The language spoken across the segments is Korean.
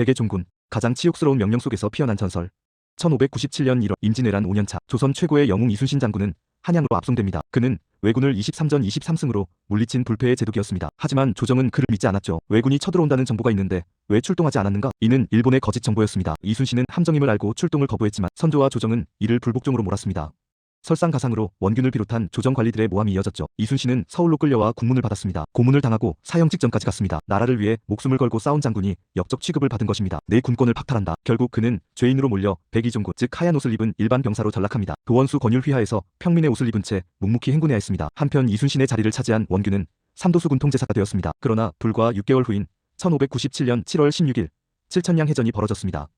백의 종군 가장 치욕스러운 명령 속에서 피어난 전설 1597년 1월 임진왜란 5년차 조선 최고의 영웅 이순신 장군은 한양으로 압송됩니다. 그는 왜군을 23전 23승으로 물리친 불패의 제독이었습니다. 하지만 조정은 그를 믿지 않았죠. 왜군이 쳐들어온다는 정보가 있는데 왜 출동하지 않았는가? 이는 일본의 거짓 정보였습니다. 이순신은 함정임을 알고 출동을 거부했지만 선조와 조정은 이를 불복종으로 몰았습니다. 설상가상으로 원균을 비롯한 조정 관리들의 모함이 이어졌죠. 이순신은 서울로 끌려와 국문을 받았습니다. 고문을 당하고 사형 직전까지 갔습니다. 나라를 위해 목숨을 걸고 싸운 장군이 역적 취급을 받은 것입니다. 내 군권을 박탈한다. 결국 그는 죄인으로 몰려 백의종군 즉 하얀 옷을 입은 일반 병사로 전락합니다. 도원수 권율 휘하에서 평민의 옷을 입은 채 묵묵히 행군해야 했습니다. 한편 이순신의 자리를 차지한 원균은 삼도수군 통제사가 되었습니다. 그러나 불과 6개월 후인 1597년 7월 16일 7천량 해전이 벌어졌습니다.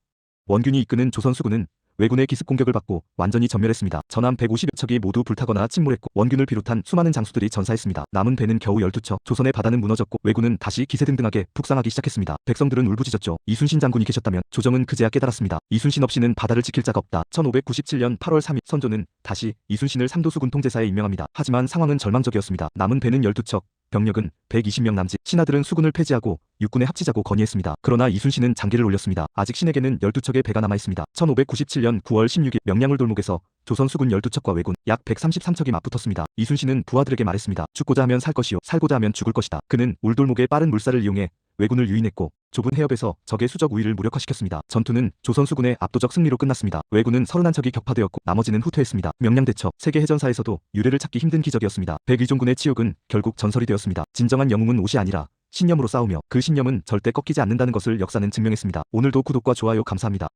원균이 이끄는 조선수군은 왜군의 기습 공격을 받고 완전히 전멸했습니다. 전함 150여 척이 모두 불타거나 침몰했고 원균을 비롯한 수많은 장수들이 전사했습니다. 남은 배는 겨우 12척, 조선의 바다는 무너졌고 왜군은 다시 기세등등하게 북상하기 시작했습니다. 백성들은 울부짖었죠. 이순신 장군이 계셨다면 조정은 그제야 깨달았습니다. 이순신 없이는 바다를 지킬 자가 없다. 1597년 8월 3일 선조는 다시 이순신을 삼도수군 통제사에 임명합니다. 하지만 상황은 절망적이었습니다. 남은 배는 12척, 병력은 120명 남짓, 신하들은 수군을 폐지하고 육군에 합치자고 건의했습니다. 그러나 이순신은 장기를 올렸습니다. 아직 신에게는 12척의 배가 남아있습니다. 1597년 9월 16일 명량을 돌목에서 조선 수군 12척과 왜군 약 133척이 맞붙었습니다. 이순신은 부하들에게 말했습니다. 죽고자 하면 살 것이요 살고자 하면 죽을 것이다. 그는 울돌목의 빠른 물살을 이용해 왜군을 유인했고 좁은 해협에서 적의 수적 우위를 무력화시켰습니다. 전투는 조선 수군의 압도적 승리로 끝났습니다. 왜군은 31척이 격파되었고 나머지는 후퇴했습니다. 명량대처 세계 해전사에서도 유례를 찾기 힘든 기적이었습니다. 백의종군의 치욕은 결국 전설이 되었습니다. 진정한 영웅은 옷이 아니라 신념으로 싸우며 그 신념은 절대 꺾이지 않는다는 것을 역사는 증명했습니다. 오늘도 구독과 좋아요 감사합니다.